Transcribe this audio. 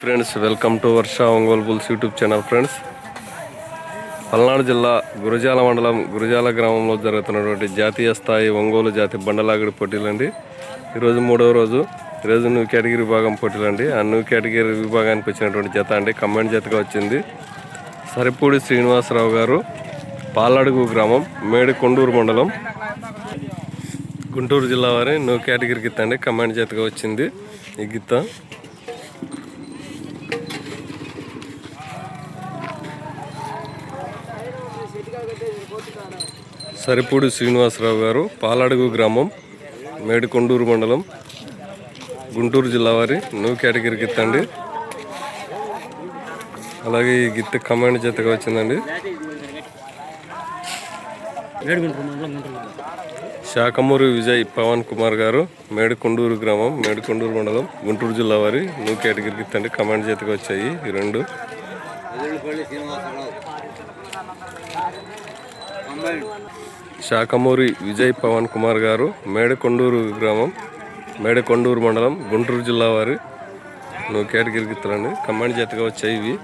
Friends welcome to Varsha Ongole bulls YouTube channel friends Palnadu జిల్లా గురజాల మండలం గురజాల గ్రామంలో జరుగుతున్నటువంటి జాతీయ స్థాయి ఒంగోలు జాతి బండలాగడి పోటీలండి. ఈరోజు మూడవ రోజు. ఈరోజు న్యూ కేటగిరీ విభాగం పోటీలండి. ఆ న్యూ కేటగిరీ విభాగానికి వచ్చినటువంటి జత అండి. కమాండ్ జతగా వచ్చింది. సరిపూడి శ్రీనివాసరావు గారు పాలడుగు గ్రామం మేడి కొండూరు మండలం గుంటూరు జిల్లా వారి న్యూ కేటగిరీ గిత్త అండి కమాండ్ జతగా వచ్చింది. ఈ గిత్త. సరిపూడి శ్రీనివాసరావు గారు పాలడుగు గ్రామం మేడికొండూరు మండలం గుంటూరు జిల్లా వారి న్యూ కేటగిరీ గిత్త అండి. అలాగే ఈ గిత్త కమాండ్ చేతగా వచ్చిందండి. శాఖమూరి విజయ్ పవన్ కుమార్ గారు మేడికొండూరు గ్రామం మేడికొండూరు మండలం గుంటూరు జిల్లా వారి న్యూ కేటగిరీ తండ్రి కమాండ్ చేతికి వచ్చాయి ఈ రెండు. శాఖమూరి విజయ్ పవన్ కుమార్ గారు మేడకొండూరు గ్రామం మేడకొండూరు మండలం గుంటూరు జిల్లా వారి నువ్వు కేటగిరికి ఇస్తారండి కమాండ్ చేతగా వచ్చాయి ఇవి.